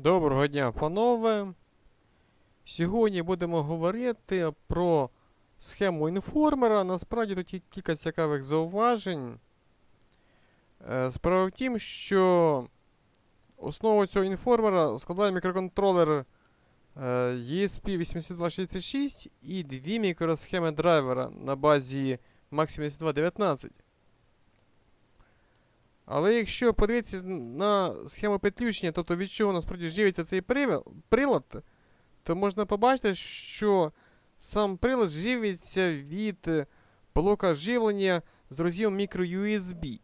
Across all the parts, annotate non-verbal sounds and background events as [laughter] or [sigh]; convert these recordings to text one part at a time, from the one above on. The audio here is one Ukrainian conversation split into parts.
Доброго дня, панове. Сьогодні будемо говорити про схему інформера. Насправді тут є кілька цікавих зауважень. Е, Справа в тім, що основу цього інформера складає мікроконтролер е, ESP8266 і дві мікросхеми драйвера на базі MAX7219. Але якщо подивитися на схему підключення, тобто від чого насправді живиться цей прилад, то можна побачити, що сам прилад живиться від блока живлення з роз'ємом microUSB.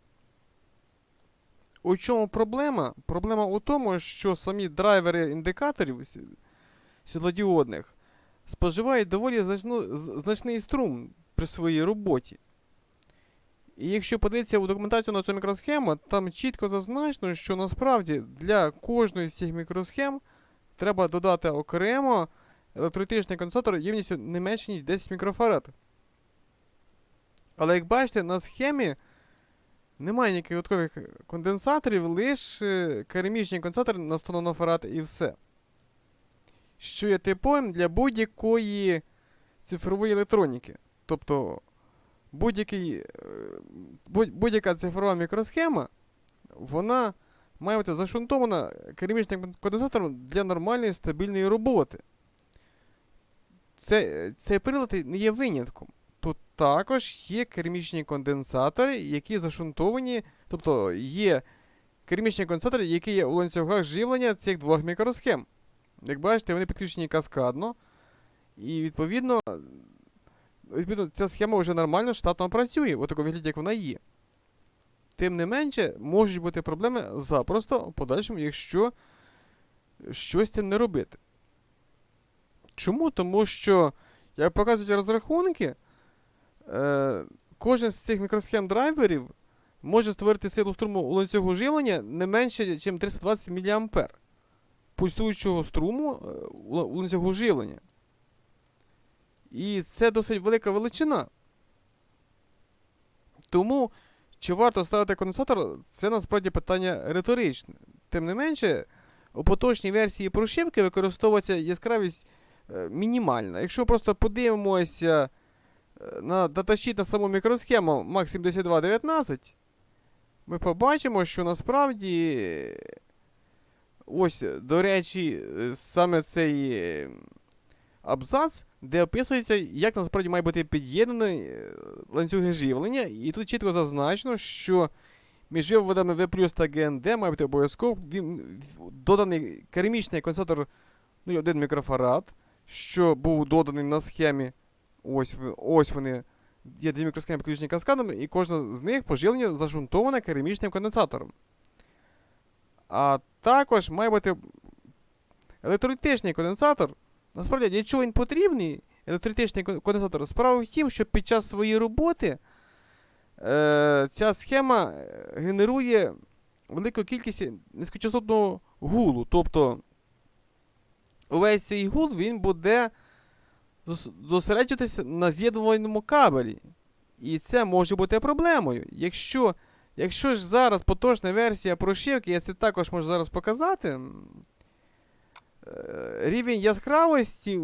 У чому проблема? Проблема у тому, що самі драйвери індикаторів світлодіодних споживають доволі значну, значний струм при своїй роботі. І якщо подивитися у документацію на цю мікросхему, там чітко зазначено, що насправді для кожної з цих мікросхем треба додати окремо електролітичний конденсатор ємністю не менше, ніж 10 мікрофарад. Але як бачите, на схемі немає ніяких додаткових конденсаторів, лише керамічний конденсатор на 100 нанофарад і все. Що є типовим для будь-якої цифрової електроніки. Тобто е, будь- будь-яка цифрова мікросхема, вона має бути зашунтована керамічним конденсатором для нормальної стабільної роботи. Це, цей прилад не є винятком. Тут також є керамічні конденсатори, які зашунтовані, тобто є керамічні конденсатори, які є у ланцюгах живлення цих двох мікросхем. Як бачите, вони підключені каскадно. І відповідно відповідно, ця схема вже нормально штатно працює, у такому вигляді, як вона є. Тим не менше, можуть бути проблеми запросто в подальшому, якщо щось з цим не робити. Чому? Тому що, як показують розрахунки, е, кожен з цих мікросхем драйверів може створити силу струму у ланцюгу живлення не менше, ніж 320 мА пульсуючого струму е, у ланцюгу живлення. І це досить велика величина. Тому, чи варто ставити конденсатор, це насправді питання риторичне. Тим не менше, у поточній версії прошивки використовується яскравість е, мінімальна. Якщо просто подивимося е, на даташіт на саму мікросхему MAX 7219, ми побачимо, що насправді, е, ось, до речі, е, саме цей абзац, де описується, як насправді має бути під'єднаний е, ланцюги живлення, і тут чітко зазначено, що між виводами V та GND має бути обов'язково доданий керамічний конденсатор 0,1 мікрофарад, що був доданий на схемі. Ось, ось вони. Є дві мікросхеми підключені каскадами, і кожна з них по живленню зашунтована керамічним конденсатором. А також має бути електролітичний конденсатор. Насправді, для чого він потрібний, електролітичний кон- конденсатор? Справа в тім, що під час своєї роботи е, ця схема е, генерує велику кількість низькочастотного гулу. Тобто увесь цей гул він буде зос- зосереджуватися на з'єднувальному кабелі. І це може бути проблемою. Якщо, якщо ж зараз поточна версія прошивки, я це також можу зараз показати. Е, Рівень яскравості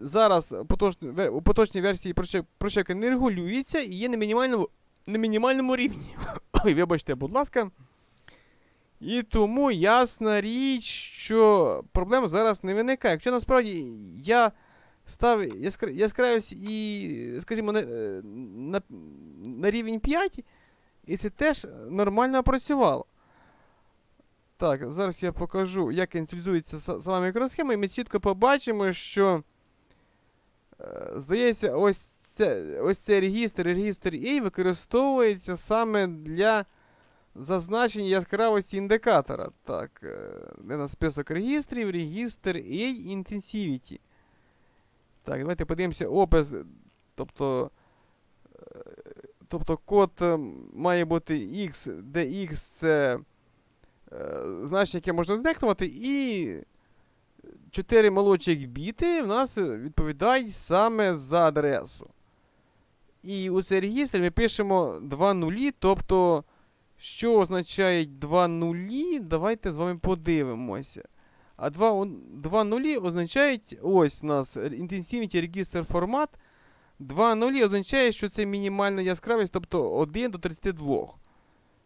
зараз у поточній версії прошив- прошивки не регулюється і є на мінімальному, на мінімальному рівні. [coughs] Ой, вибачте, будь ласка. І тому ясна річ, що проблем зараз не виникає. Якщо насправді я став яскра- яскравість і, скажімо, на, е, на, на рівень 5, і це теж нормально працювало. Так, зараз я покажу, як ініціалізується сама мікросхема, і ми чітко побачимо, що, е, здається, ось, це, ось цей регістр, регістр A використовується саме для зазначення яскравості індикатора. Так, е, де на список регістрів, регістр A Intensivity. Так, давайте подивимося опис. Тобто, е, тобто код е, має бути X, де X це е, значення, яке можна зникнути, і 4 молодших біти в нас відповідають саме за адресу. І у цей регістр ми пишемо 2 нулі, тобто, що означають 2 нулі, давайте з вами подивимося. А два, он- два нулі означають, ось у нас Intensivity Register формат. Два нулі означає, що це мінімальна яскравість, тобто 1 до 32.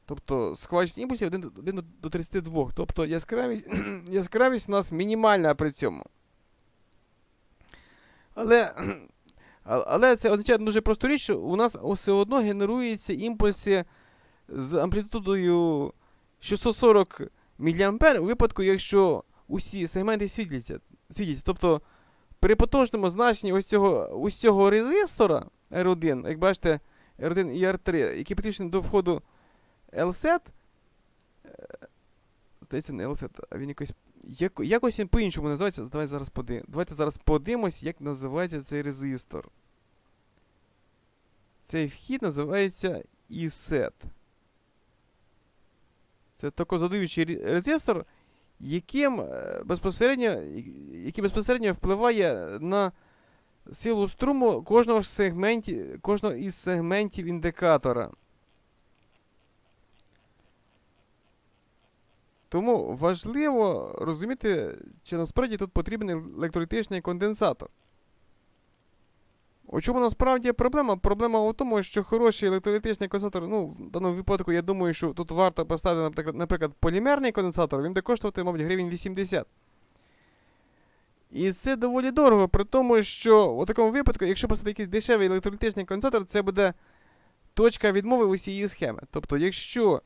Тобто схвачення імпульсів 1, до- 1 до- до 32. Тобто яскравість, [clears throat] яскравість у нас мінімальна при цьому. Але, [clears throat] але це означає дуже просту річ, що у нас все одно генеруються імпульси з амплітудою 640 мА у випадку, якщо усі сегменти світляться. світяться. Тобто при поточному значенні ось цього, ось цього резистора R1, як бачите, R1 і R3, які підключені до входу LSET, е, здається, не LSET, а він якось. Як, якось він по-іншому називається. Давайте зараз подивимось. Давайте зараз подивимось, як називається цей резистор. Цей вхід називається ESET. Це токозадаючий ре- резистор, яким е, безпосередньо, який безпосередньо впливає на силу струму кожного сегменті, кожного із сегментів індикатора. Тому важливо розуміти, чи насправді тут потрібен електролітичний конденсатор. У чому насправді проблема? Проблема у тому, що хороший електролітичний конденсатор, ну, в даному випадку, я думаю, що тут варто поставити, наприклад, полімерний конденсатор, він буде коштувати, мабуть, гривень 80. І це доволі дорого, при тому, що у такому випадку, якщо поставити якийсь дешевий електролітичний конденсатор, це буде точка відмови усієї схеми. Тобто, якщо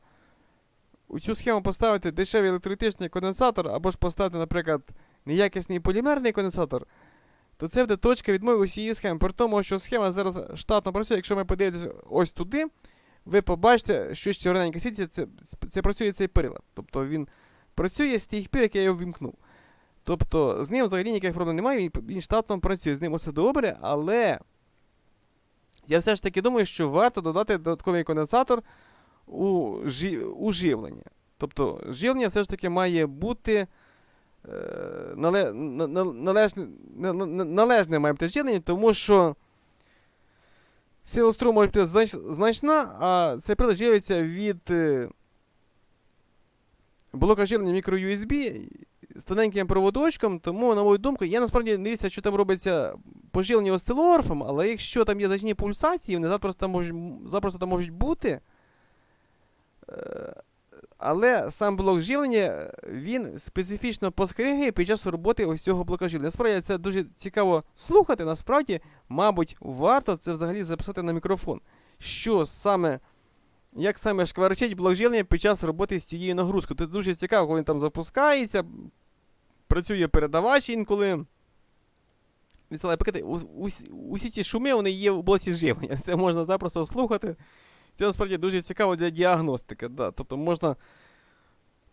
у цю схему поставити дешевий електролітичний конденсатор, або ж поставити, наприклад, неякісний полімерний конденсатор, то це буде точка відмови усієї схеми. При тому, що схема зараз штатно працює, якщо ми подивитися ось туди, ви побачите, що ще червоненьке світиться, це, це працює цей прилад. Тобто він працює з тих пір, як я його вімкнув. Тобто з ним взагалі ніяких проблем немає, він, він штатно працює, з ним усе добре, але я все ж таки думаю, що варто додати додатковий конденсатор у, у живлення. Тобто живлення все ж таки має бути е, нале, на- на- належне, на- на- належне має бути живлення, тому що сила струму може бути значна, а цей прилад від е, блока живлення microUSB з тоненьким проводочком, тому, на мою думку, я насправді не дивлюся, що там робиться по живленню осцилографом, але якщо там є значні пульсації, вони запросто можуть, запросто там можуть бути. Е, Але сам блок живлення він специфічно поскригає під час роботи ось цього блока живлення. Насправді це дуже цікаво слухати. Насправді, мабуть, варто це взагалі записати на мікрофон. Що саме, як саме шкварчить блок живлення під час роботи з цією нагрузкою. Це дуже цікаво, коли він там запускається, працює передавач інколи. Відсилає пакети. Усі ці шуми вони є в блоці живлення. [laughs] Це можна запросто слухати. Це насправді дуже цікаво для діагностики. Да. Тобто можна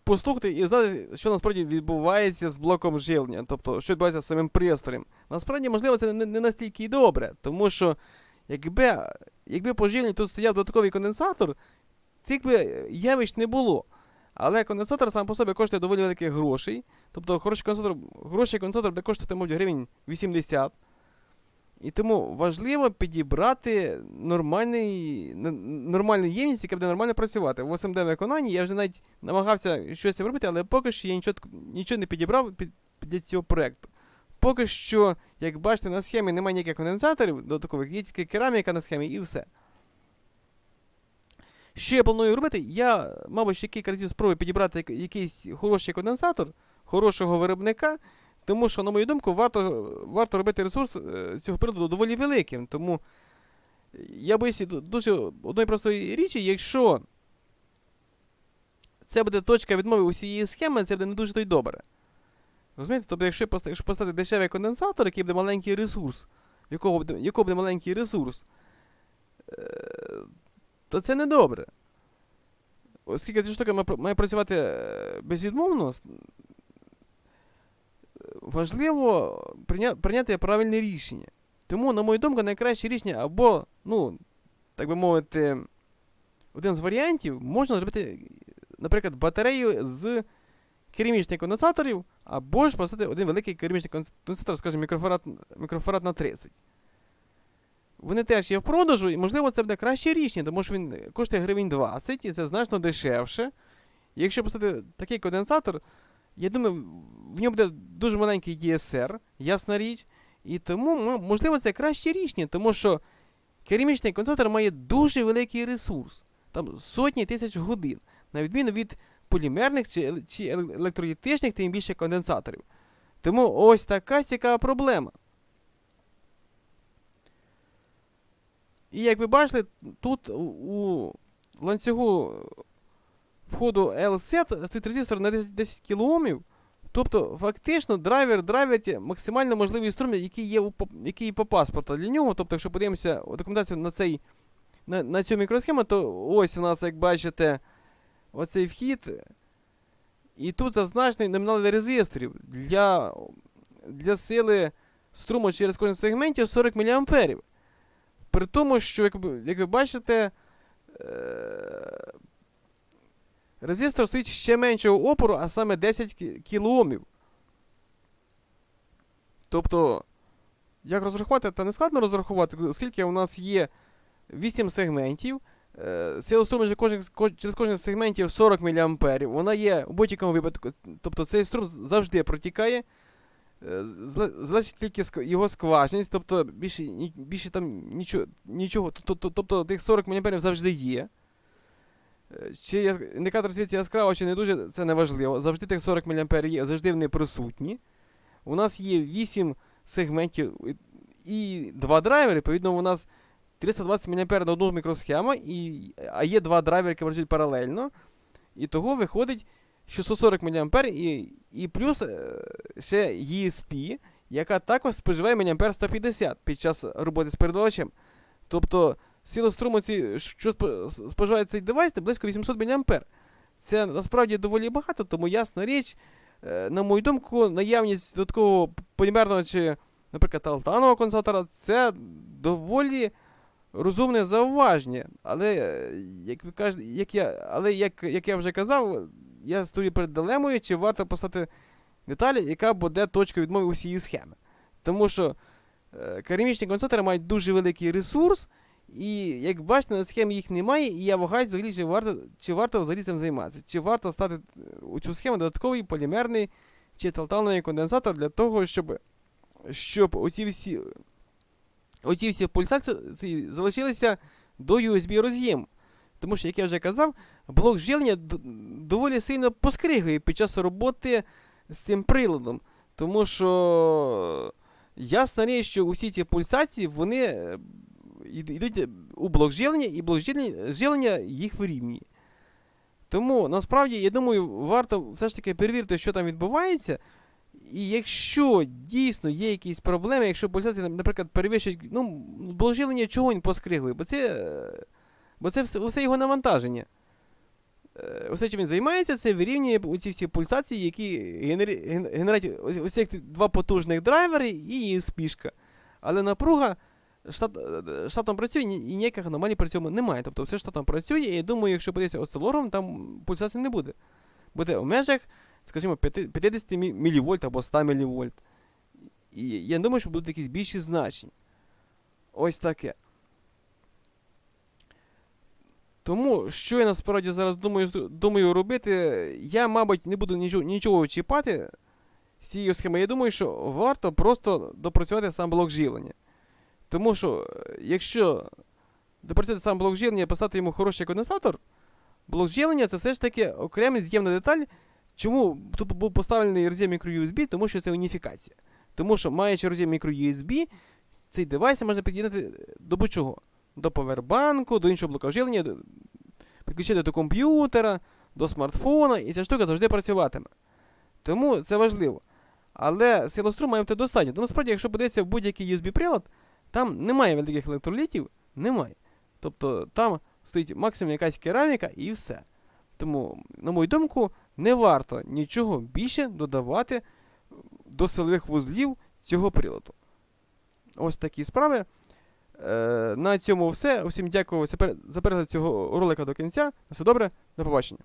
послухати і знати, що насправді відбувається з блоком живлення, тобто, що відбувається з самим пристроєм. Насправді, можливо, це не, настільки і добре, тому що якби, якби по живленню тут стояв додатковий конденсатор, цих би явищ не було. Але конденсатор сам по собі коштує доволі великих грошей. Тобто хороший конденсатор, хороший конденсатор буде коштувати, мабуть, гривень 80. І тому важливо підібрати нормальний, нормальну ємність, яка буде нормально працювати. В SMD виконанні я вже навіть намагався щось робити, але поки що я нічого, нічого не підібрав під, для цього проєкту. Поки що, як бачите, на схемі немає ніяких конденсаторів додаткових, є тільки кераміка на схемі і все. Що я планую робити? Я, мабуть, ще кілька разів спробую підібрати якийсь хороший конденсатор, хорошого виробника, тому що, на мою думку, варто, варто робити ресурс е, цього приладу доволі великим. Тому я боюся дуже одної простої річі, якщо це буде точка відмови усієї схеми, це буде не дуже то добре. Розумієте? Тобто, якщо поставити, дешевий конденсатор, який буде маленький ресурс, якого буде, якого буде маленький ресурс, е, то це не добре. Оскільки ця штука має працювати е, безвідмовно, важливо прийня- прийняти правильне рішення. Тому, на мою думку, найкраще рішення або, ну, так би мовити, один з варіантів можна зробити, наприклад, батарею з керамічних конденсаторів, або ж поставити один великий керамічний конденсатор, скажімо, мікрофарад, мікрофарад на 30. Вони теж є в продажу, і, можливо, це буде краще рішення, тому що він коштує гривень 20, і це значно дешевше. Якщо поставити такий конденсатор, я думаю, в ньому буде дуже маленький DSR, ясна річ. І тому, можливо, це краще рішення, тому що керамічний конденсатор має дуже великий ресурс, там сотні тисяч годин, на відміну від полімерних чи, чи електролітичних, тим більше конденсаторів. Тому ось така цікава проблема. І як ви бачили, тут у ланцюгу входу LSET стоїть резистор на 10, 10 кОм. Тобто, фактично, драйвер драйвить максимально можливий струм, який є у, який по паспорту для нього. Тобто, якщо подивимося документацію на, цей, на, на цю мікросхему, то ось у нас, як бачите, оцей вхід. І тут зазначений номінал резисторів для, для сили струму через кожен сегментів 40 мА. При тому, що, як, ви- як ви бачите, е, резистор стоїть ще меншого опору, а саме 10 кі- кілоомів. Тобто, як розрахувати, та не складно розрахувати, оскільки у нас є 8 сегментів. е, Сила через кожен, з сегментів 40 мА. Вона є у будь-якому випадку. Тобто цей струм завжди протікає. Е, Залежить тільки його скважність, тобто більше, більше там нічого, тобто тих 40 мА завжди є. Е, Чи яс- індикатор світиться яскраво, чи не дуже, це не важливо. Завжди тих 40 мА є, завжди вони присутні. У нас є 8 сегментів і- і 2 драйвери, відповідно, у нас 320 мА на одну мікросхему, і, а є два драйвери, які працюють паралельно. І того виходить 640 мА і, і плюс е, ще ESP, яка також споживає мА 150 під час роботи з передавачем. Тобто ці, що спо- споживає цей девайс, це близько 800 мА. Це насправді доволі багато, тому ясна річ, е, на мою думку, наявність додаткового полімерного чи, наприклад, талтанового конденсатора це доволі розумне зауваження. Але, е, як ви кажете, як я, але як, як я вже казав, я стою перед дилемою, чи варто поставити деталь, яка буде точкою відмови усієї схеми. Тому що е, керамічні конденсатори мають дуже великий ресурс, і як бачите, на схемі їх немає, і я вагаюсь взагалі, чи варто, чи варто взагалі цим займатися. Чи варто стати е, у цю схему додатковий полімерний чи талтановий конденсатор для того, щоб, щоб оці всі, оці всі пульсації залишилися до USB роз'єму. Тому що, як я вже казав, блок живлення доволі сильно поскригує під час роботи з цим приладом. Тому що ясна річ, що усі ці пульсації вони е, йдуть у блок живлення, і блок живлення, їх вирівнює. Тому насправді, я думаю, варто все ж таки перевірити, що там відбувається. І якщо дійсно є якісь проблеми, якщо пульсації, наприклад, перевищують, ну, бложилення чого він поскригує? Бо це, е, бо це все, все його навантаження. Е, Все, чим він займається, це вирівнює оці всі пульсації, які генері- ген- генерують ось, ось цих два потужних драйвери і спішка. Але напруга штат, е, штатом працює і ніяких аномалій при цьому немає. Тобто все штатом працює, і я думаю, якщо подивитися осцилографом, там пульсації не буде. Буде в межах, скажімо, 50 мі- мВ або 100 мВ. І я думаю, що будуть якісь більші значення. Ось таке. Тому, що я насправді зараз думаю, думаю робити, я, мабуть, не буду нічого, нічого чіпати з цією схемою. Я думаю, що варто просто допрацювати сам блок живлення. Тому що, е, якщо допрацювати сам блок живлення, поставити йому хороший конденсатор, блок живлення це все ж таки окремий з'ємна деталь. Чому тут був поставлений роз'єм microUSB? Тому що це уніфікація. Тому що, маючи роз'єм microUSB, цей девайс можна під'єднати до будь-чого. До повербанку, до іншого блока живлення, підключити до комп'ютера, до смартфона, і ця штука завжди працюватиме. Тому це важливо. Але силострум має бути достатньо. Тому насправді, якщо подивитися в будь-який USB-прилад, там немає великих електролітів, немає. Тобто там стоїть максимум якась кераміка і все. Тому, на мою думку, не варто нічого більше додавати до силових вузлів цього приладу. Ось такі справи. Е, на цьому все. Усім дякую за пер- перегляд цього ролика до кінця. На все добре, до побачення.